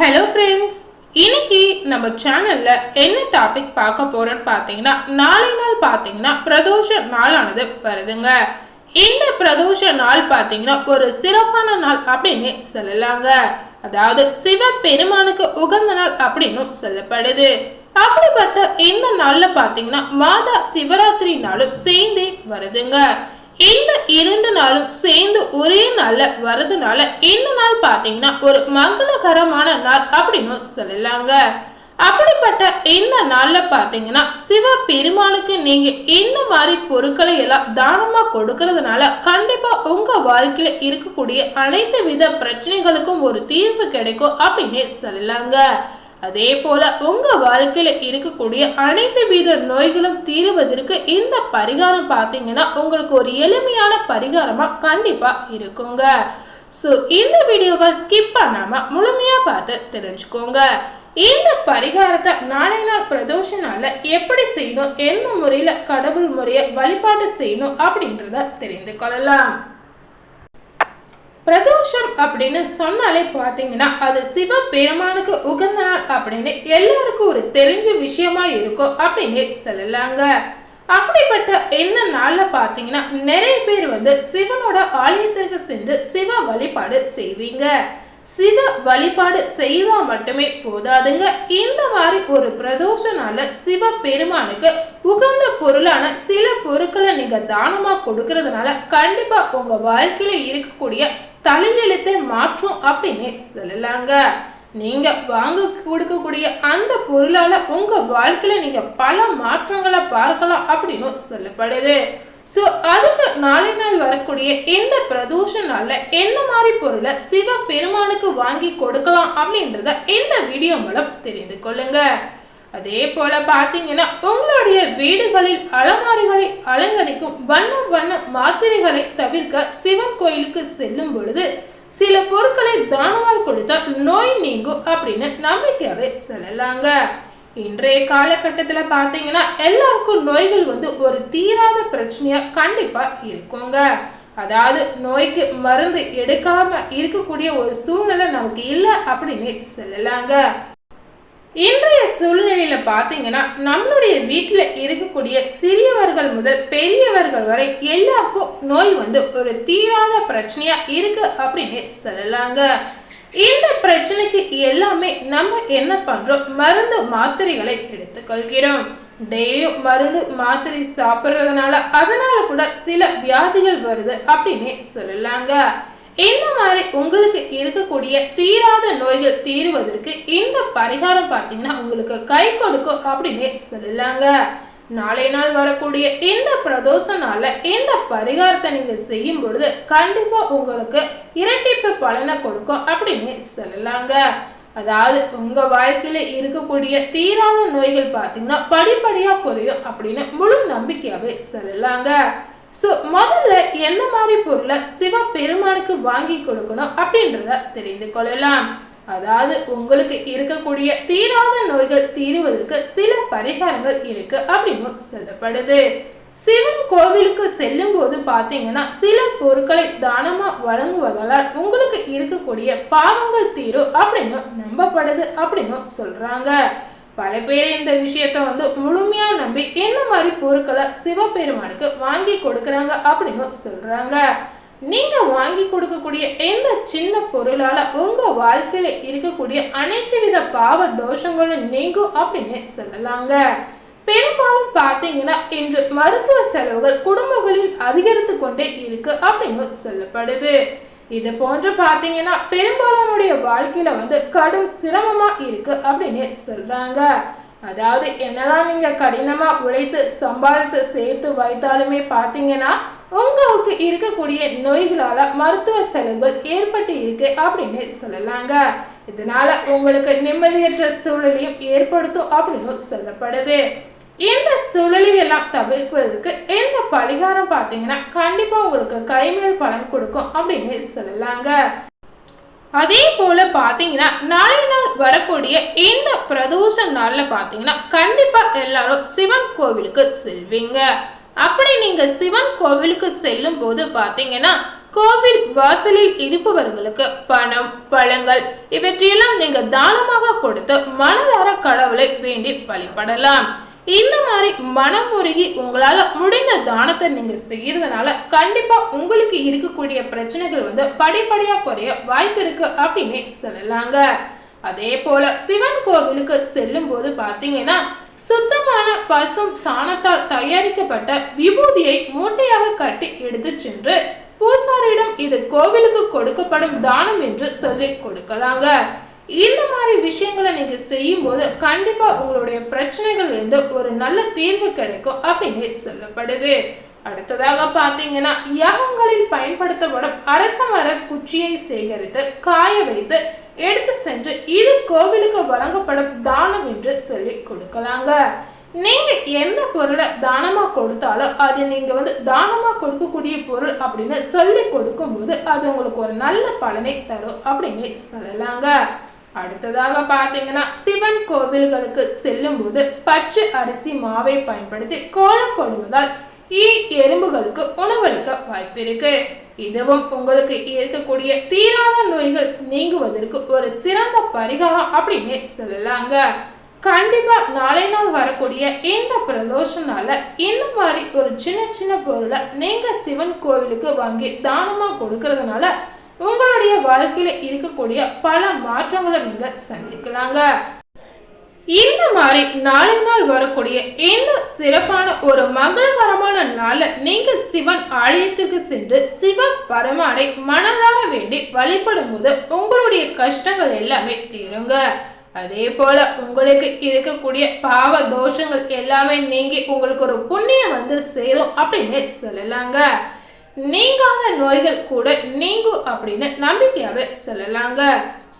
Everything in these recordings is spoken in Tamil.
ஹலோ ஃப்ரெண்ட்ஸ் இன்னைக்கு நம்ம சேனல்ல என்ன டாபிக் பார்க்க போறோம்னு பார்த்தீங்கன்னா நாளை நாள் பார்த்தீங்கன்னா பிரதோஷ நாளானது வருதுங்க. இந்த பிரதோஷ நாள் பார்த்தீங்கன்னா ஒரு சிறப்பான நாள் அப்படின்னு சொல்லலாங்க. அதாவது சிவ பெருமானுக்கு உகந்த நாள் அப்படின்னு சொல்லப்படுது. அப்படிப்பட்ட இந்த நாள்ல பார்த்தீங்கன்னா மாதா சிவராத்திரி நாளும் சேர்ந்தே வருதுங்க. இந்த இரண்டு நாளும் சேர்ந்து ஒரே நாள்ல வரதுனால இந்த நாள் பாத்தீங்கன்னா ஒரு மங்களகரமான நாள் அப்படின்னு சொல்லலாங்க. அப்படிப்பட்ட இந்த நாள்ல பாத்தீங்கன்னா சிவ பெருமானுக்கு நீங்க இந்த மாதிரி பொருட்களை எல்லாம் தானமா கொடுக்கறதுனால கண்டிப்பா உங்க வாழ்க்கையில இருக்கக்கூடிய அனைத்து வித பிரச்சனைகளுக்கும் ஒரு தீர்வு கிடைக்கும் அப்படின்னு சொல்லலாங்க. அதே போல உங்க வாழ்க்கையில இருக்கக்கூடிய அனைத்து வித நோய்களும் தீருவதற்கு இந்த பரிகாரம் பார்த்தீங்கன்னா உங்களுக்கு ஒரு எளிமையான பரிகாரமா கண்டிப்பா இருக்குங்க. ஸோ இந்த வீடியோவை ஸ்கிப் பண்ணாம முழுமையா பார்த்து தெரிஞ்சுக்கோங்க. இந்த பரிகாரத்தை நாளை நாள் பிரதோஷ எப்படி செய்யணும் எந்த முறையில கடவுள் முறையை வழிபாடு செய்யணும் அப்படின்றத தெரிந்து கொள்ளலாம். பிரதோஷம் அப்படின்னு சொன்னாலே பார்த்தீங்கன்னா அது சிவ பெருமானுக்கு உகந்த நாள் அப்படின்னு எல்லாருக்கும் ஒரு தெரிஞ்ச விஷயமா இருக்கும் அப்படின்னு சொல்லலாங்க. அப்படிப்பட்ட இந்த நாளில் பார்த்தீங்கன்னா நிறைய பேர் வந்து சிவனோட ஆலயத்திற்கு சென்று சிவ வழிபாடு செய்வீங்க. சிவ வழிபாடு செய்தால் மட்டுமே போதாதுங்க. இந்த மாதிரி ஒரு பிரதோஷ நாள்ல சிவ பெருமானுக்கு உகந்த பொருளான சில பொருட்களை நீங்கள் தானமாக கொடுக்கறதுனால கண்டிப்பாக உங்கள் வாழ்க்கையில் இருக்கக்கூடிய தலையெழுத்தை மாற்றும் அப்படின்னு சொல்லலாங்க. நீங்க வாங்க கொடுக்கக்கூடிய அந்த பொருளால உங்க வாழ்க்கையில நீங்க பல மாற்றங்களை பார்க்கலாம் அப்படின்னு சொல்லப்படுது. ஸோ அதுக்கு நாளை நாள் வரக்கூடிய இந்த பிரதோஷ நாள்ல என்ன மாதிரி பொருளை சிவ பெருமானுக்கு வாங்கி கொடுக்கலாம் அப்படின்றத இந்த வீடியோ மூலம் தெரிந்து கொள்ளுங்கள் அதே போல பார்த்தீங்கன்னா உங்களுடைய வீடுகளில் அலமாரிகளை அலங்கரிக்கும் வண்ண வண்ண மாத்திரைகளை தவிர்க்க சிவன் கோயிலுக்கு செல்லும் பொழுது சில பொருட்களை தானமால் கொடுத்தா நோய் நீங்கும் அப்படின்னு நம்பிக்கையாகவே சொல்லலாங்க. இன்றைய காலகட்டத்தில் பார்த்தீங்கன்னா எல்லாருக்கும் நோய்கள் வந்து ஒரு தீராத பிரச்சனையாக கண்டிப்பாக இருக்குங்க. அதாவது நோய்க்கு மருந்து எடுக்காம இருக்கக்கூடிய ஒரு சூழ்நிலை நமக்கு இல்லை அப்படின்னு சொல்லலாங்க. இன்றைய சூழ்நிலையில பாத்தீங்கன்னா நம்மளுடைய வீட்டுல இருக்கக்கூடிய சிறியவர்கள் முதல் பெரியவர்கள் வரை எல்லாருக்கும் நோய் வந்து ஒரு தீராத பிரச்சனையா இருக்கு அப்படின்னு சொல்லலாங்க. இந்த பிரச்சனைக்கு எல்லாமே நம்ம என்ன பண்றோம்? மருந்து மாத்திரைகளை எடுத்துக்கொள்கிறோம். டெய்லியும் மருந்து மாத்திரை சாப்பிட்றதுனால அதனால கூட சில வியாதிகள் வருது அப்படின்னு சொல்லலாங்க. இந்த மாதிரி உங்களுக்கு இருக்கக்கூடிய தீராத நோய்கள் தீருவதற்கு இந்த பரிகாரம் பார்த்தீங்கன்னா உங்களுக்கு கை கொடுக்கும் அப்படின்னு சொல்லலாங்க. நாளை நாள் வரக்கூடிய இந்த பிரதோஷ இந்த பரிகாரத்தை நீங்க செய்யும் பொழுது கண்டிப்பா உங்களுக்கு இரட்டிப்பு பலனை கொடுக்கும் அப்படின்னு சொல்லலாங்க. அதாவது உங்க வாழ்க்கையில இருக்கக்கூடிய தீராத நோய்கள் பார்த்தீங்கன்னா படிப்படியா குறையும் அப்படின்னு முழு நம்பிக்கையாவே சொல்லலாங்க. ஸோ முதல்ல எந்த மாதிரி பொருளை சிவ பெருமானுக்கு வாங்கி கொடுக்கணும் அப்படின்றத தெரிந்து கொள்ளலாம். அதாவது உங்களுக்கு இருக்கக்கூடிய தீராத நோய்கள் தீருவதற்கு சில பரிகாரங்கள் இருக்கு அப்படின்னு சொல்லப்படுது. சிவன் கோவிலுக்கு செல்லும் போது பார்த்தீங்கன்னா சில பொருட்களை தானமாக வழங்குவதால் உங்களுக்கு இருக்கக்கூடிய பாவங்கள் தீரும் அப்படின்னு நம்பப்படுது அப்படின்னு சொல்றாங்க. பல பேர் இந்த விஷயத்த வந்து முழுமையா நம்பி என்ன மாதிரி பொருட்களை சிவபெருமானுக்கு வாங்கி கொடுக்குறாங்க அப்படின்னு சொல்றாங்க. நீங்க வாங்கி கொடுக்கக்கூடிய எந்த சின்ன பொருளால உங்க வாழ்க்கையில இருக்கக்கூடிய அனைத்து வித பாவ தோஷங்களும் நீங்கும் அப்படின்னு சொல்லலாங்க. பெரும்பாலும் பார்த்தீங்கன்னா இன்று மருத்துவ செலவுகள் குடும்பங்களில் அதிகரித்து கொண்டே இருக்கு அப்படின்னு சொல்லப்படுது. இது போன்று பார்த்தீங்கன்னா பெரும்பாலானுடைய வாழ்க்கையில வந்து கடும் சிரமமா இருக்கு அப்படின்னு சொல்றாங்க. அதாவது என்னதான் நீங்க கடினமா உழைத்து சம்பாதித்து சேர்த்து வைத்தாலுமே பார்த்தீங்கன்னா உங்களுக்கு இருக்கக்கூடிய நோய்களால மருத்துவ செலவுகள் ஏற்பட்டு இருக்கு அப்படின்னு சொல்லலாங்க. இதனால உங்களுக்கு நிம்மதியற்ற சூழலையும் ஏற்படுத்தும் அப்படின்னு சொல்லப்படுது. இந்த சூழலை எல்லாம் தவிர்ப்பதற்கு இந்த பரிகாரம் பார்த்தீங்கன்னா கண்டிப்பாக உங்களுக்கு கைமேல் பலன் கொடுக்கும் அப்படின்னு சொல்லலாங்க. அதே போல பார்த்தீங்கன்னா நாளை நாள் வரக்கூடிய இந்த பிரதோஷ நாளில் பார்த்தீங்கன்னா கண்டிப்பாக எல்லாரும் சிவன் கோவிலுக்கு செல்வீங்க. அப்படி நீங்கள் சிவன் கோவிலுக்கு செல்லும் போது பார்த்தீங்கன்னா கோவில் வாசலில் இருப்பவர்களுக்கு பணம் பழங்கள் இவற்றையெல்லாம் நீங்கள் தானமாக கொடுத்து மனதார கடவுளை வேண்டி வழிபடலாம். இந்த மாதிரி மனம் உருகி உங்களால முடிந்த தானத்தை நீங்க செய்யறதுனால கண்டிப்பா உங்களுக்கு இருக்கக்கூடிய பிரச்சனைகள் வந்து படிப்படியா குறைய வாய்ப்பு இருக்கு அப்படின்னு சொல்லலாங்க. அதே போல சிவன் கோவிலுக்கு செல்லும் போது பாத்தீங்கன்னா சுத்தமான பசும் சாணத்தால் தயாரிக்கப்பட்ட விபூதியை மூட்டையாக கட்டி எடுத்து சென்று பூசாரியிடம் இது கோவிலுக்கு கொடுக்கப்படும் தானம் என்று சொல்லி கொடுக்கலாங்க. இந்த மாதிரி விஷயங்களை நீங்கள் செய்யும்போது கண்டிப்பாக உங்களுடைய பிரச்சனைகள் இருந்து ஒரு நல்ல தீர்வு கிடைக்கும் அப்படின்னு சொல்லப்படுது. அடுத்ததாக பார்த்தீங்கன்னா யாகங்களில் பயன்படுத்தப்படும் அரச மர குச்சியை சேகரித்து காய வைத்து எடுத்து சென்று இது கோவிலுக்கு வழங்கப்படும் தானம் என்று சொல்லி கொடுக்கலாங்க. நீங்க எந்த பொருளை தானமா கொடுத்தாலும் அது நீங்க வந்து தானமா கொடுக்கக்கூடிய பொருள் அப்படின்னு சொல்லி கொடுக்கும்போது அது உங்களுக்கு ஒரு நல்ல பலனை தரும் அப்படின்னு சொல்லலாங்க. அடுத்ததாக பார்த்தீங்கன்னா சிவன் கோவில்களுக்கு செல்லும்போது பச்சை அரிசி மாவை பயன்படுத்தி கோலம் போடுவதால் ஈ எறும்புகளுக்கு உணவளிக்க வாய்ப்பிருக்கு இதுவும் உங்களுக்கு இருக்கக்கூடிய தீராத நோய்கள் நீங்குவதற்கு ஒரு சிறந்த பரிகாரம் அப்படின்னு சொல்லலாங்க. கண்டிப்பா நாளை நாள் வரக்கூடிய இந்த பிரதோஷனால இந்த மாதிரி ஒரு சின்ன சின்ன பொருளை நீங்க சிவன் கோவிலுக்கு வாங்கி தானமா கொடுக்கறதுனால உங்களுடைய வாழ்க்கையில இருக்கக்கூடிய பல மாற்றங்களை நீங்க சந்திக்கலாங்க. இந்த மாதிரி நாளை நாள் வரக்கூடிய இந்த சிறப்பான ஒரு மங்களகரமான நாள்ல நீங்கள் சிவன் ஆலயத்துக்கு சென்று சிவ பரமானை மனதார வேண்டி வழிபடும் போது உங்களுடைய கஷ்டங்கள் எல்லாமே தீருங்க. அதே போல உங்களுக்கு இருக்கக்கூடிய பாவ தோஷங்கள் எல்லாமே நீங்கி உங்களுக்கு ஒரு புண்ணியம் வந்து சேரும் அப்படின்னு சொல்லலாங்க. நீங்காத நோய்கள் கூட நீங்கும் அப்படின்னு நம்பிக்கையாவே சொல்லலாங்க.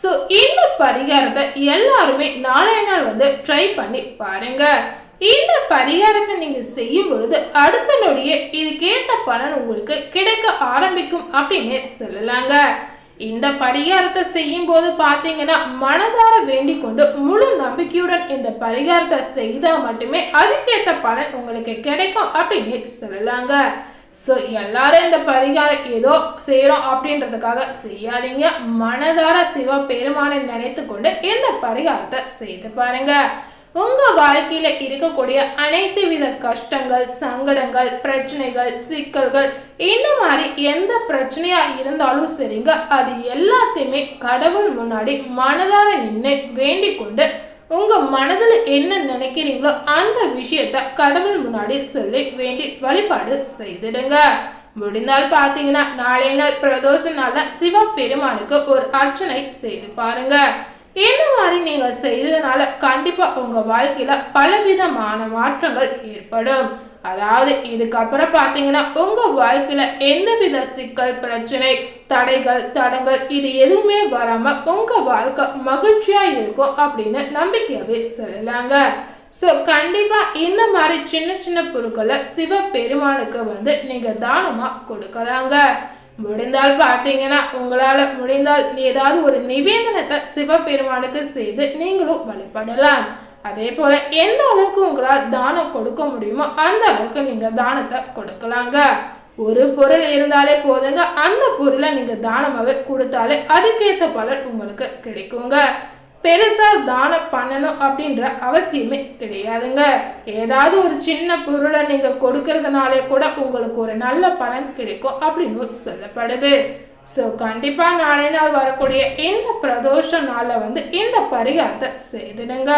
ஸோ இந்த பரிகாரத்தை எல்லாருமே நாளைய நாள் வந்து ட்ரை பண்ணி பாருங்க. இந்த பரிகாரத்தை நீங்க செய்யும் பொழுது அடுத்த நொடியே இதுக்கேற்ற பலன் உங்களுக்கு கிடைக்க ஆரம்பிக்கும் அப்படின்னு சொல்லலாங்க. இந்த பரிகாரத்தை செய்யும் போது பார்த்தீங்கன்னா மனதார வேண்டிக் கொண்டு முழு நம்பிக்கையுடன் இந்த பரிகாரத்தை செய்தால் மட்டுமே அதுக்கேற்ற பலன் உங்களுக்கு கிடைக்கும் அப்படின்னு சொல்லலாங்க. ஸோ எல்லாரும் இந்த பரிகாரம் ஏதோ செய்கிறோம் அப்படின்றதுக்காக செய்யாதீங்க. மனதார சிவ பெருமானை நினைத்து கொண்டு இந்த பரிகாரத்தை செய்து பாருங்க. உங்க வாழ்க்கையில இருக்கக்கூடிய அனைத்து வித கஷ்டங்கள் சங்கடங்கள் பிரச்சனைகள் சிக்கல்கள் இந்த மாதிரி எந்த பிரச்சனையா இருந்தாலும் சரிங்க. அது எல்லாத்தையுமே கடவுள் முன்னாடி மனதார நின்று வேண்டிக் கொண்டு உங்க மனதில் என்ன நினைக்கிறீங்களோ அந்த விஷயத்த கடவுள் முன்னாடி சொல்லி வேண்டி வழிபாடு செய்திடுங்க. முடிந்தால் பார்த்தீங்கன்னா நாளைய நாள் பிரதோஷ நாள்ல சிவ பெருமானுக்கு ஒரு அர்ச்சனை செய்து பாருங்க. இந்த மாதிரி நீங்க செய்ததுனால கண்டிப்பா உங்க வாழ்க்கையில பலவிதமான மாற்றங்கள் ஏற்படும். அதாவது இதுக்கப்புறம் பார்த்தீங்கன்னா வாழ்க்கையில் எந்த எந்தவித சிக்கல் பிரச்சனை தடைகள் தடங்கள் இது எதுவுமே வராமல் உங்கள் வாழ்க்கை மகிழ்ச்சியாக இருக்கும் அப்படின்னு நம்பிக்கையாகவே சொல்லலாங்க. ஸோ கண்டிப்பாக இந்த மாதிரி சின்ன சின்ன பொருட்களை சிவபெருமானுக்கு வந்து நீங்கள் தானமாக கொடுக்கலாங்க. முடிந்தால் பார்த்தீங்கன்னா உங்களால் முடிந்தால் ஏதாவது ஒரு நிவேதனத்தை சிவபெருமானுக்கு செய்து நீங்களும் வழிபடலாம். அதே போல எந்த அளவுக்கு உங்களால் தானம் கொடுக்க முடியுமோ அந்த அளவுக்கு நீங்க தானத்தை கொடுக்கலாங்க. ஒரு பொருள் இருந்தாலே போதுங்க. அந்த பொருளை நீங்க தானமாவே கொடுத்தாலே அதுக்கேற்ற பலன் உங்களுக்கு கிடைக்குங்க. பெருசா தானம் பண்ணணும் அப்படின்ற அவசியமே கிடையாதுங்க. ஏதாவது ஒரு சின்ன பொருளை நீங்க கொடுக்கறதுனாலே கூட உங்களுக்கு ஒரு நல்ல பலன் கிடைக்கும் அப்படின்னு சொல்லப்படுது. ஸோ கண்டிப்பாக நாளை நாள் வரக்கூடிய இந்த பிரதோஷ நாளில் வந்து இந்த பரிகாரத்தை செய்திடுங்க.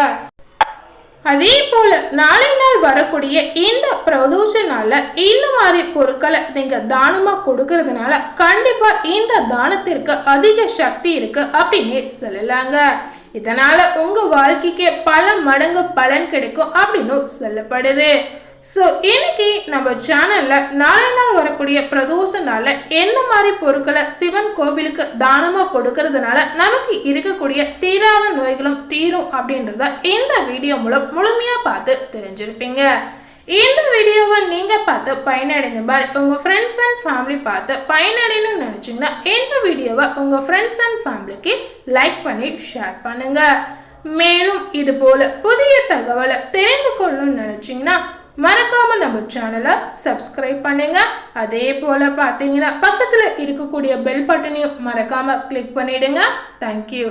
அதே போல நாளை நாள் வரக்கூடிய இந்த பிரதோஷ நாள்ல இந்த மாதிரி பொருட்களை நீங்க தானமா கொடுக்கறதுனால கண்டிப்பா இந்த தானத்திற்கு அதிக சக்தி இருக்கு அப்படின்னு சொல்லலாங்க. இதனால உங்க வாழ்க்கைக்கு பல மடங்கு பலன் கிடைக்கும் அப்படின்னு சொல்லப்படுது. ஸோ இன்னைக்கு நம்ம சேனல்ல நாளை நாள் வர வரக்கூடிய பிரதோஷனால என்ன மாதிரி பொருட்களை சிவன் கோவிலுக்கு தானமா கொடுக்கறதுனால நமக்கு இருக்கக்கூடிய தீராத நோய்களும் தீரும் அப்படின்றத இந்த வீடியோ மூலம் முழுமையா பார்த்து தெரிஞ்சிருப்பீங்க. இந்த வீடியோவை நீங்க பார்த்து பயனடைந்த மாதிரி உங்க ஃப்ரெண்ட்ஸ் அண்ட் ஃபேமிலி பார்த்து பயனடையணும்னு நினைச்சீங்கன்னா இந்த வீடியோவை உங்க ஃப்ரெண்ட்ஸ் அண்ட் ஃபேமிலிக்கு லைக் பண்ணி ஷேர் பண்ணுங்க. மேலும் இது போல புதிய தகவலை தெரிந்து கொள்ளணும்னு நினைச்சீங்கன்னா மறக்காம நம்ம சேனலை சப்ஸ்கிரைப் பண்ணுங்க. அதே போல பார்த்தீங்கன்னா பக்கத்தில் இருக்கக்கூடிய பெல் பட்டனையும் மறக்காம கிளிக் பண்ணிடுங்க. தேங்க்யூ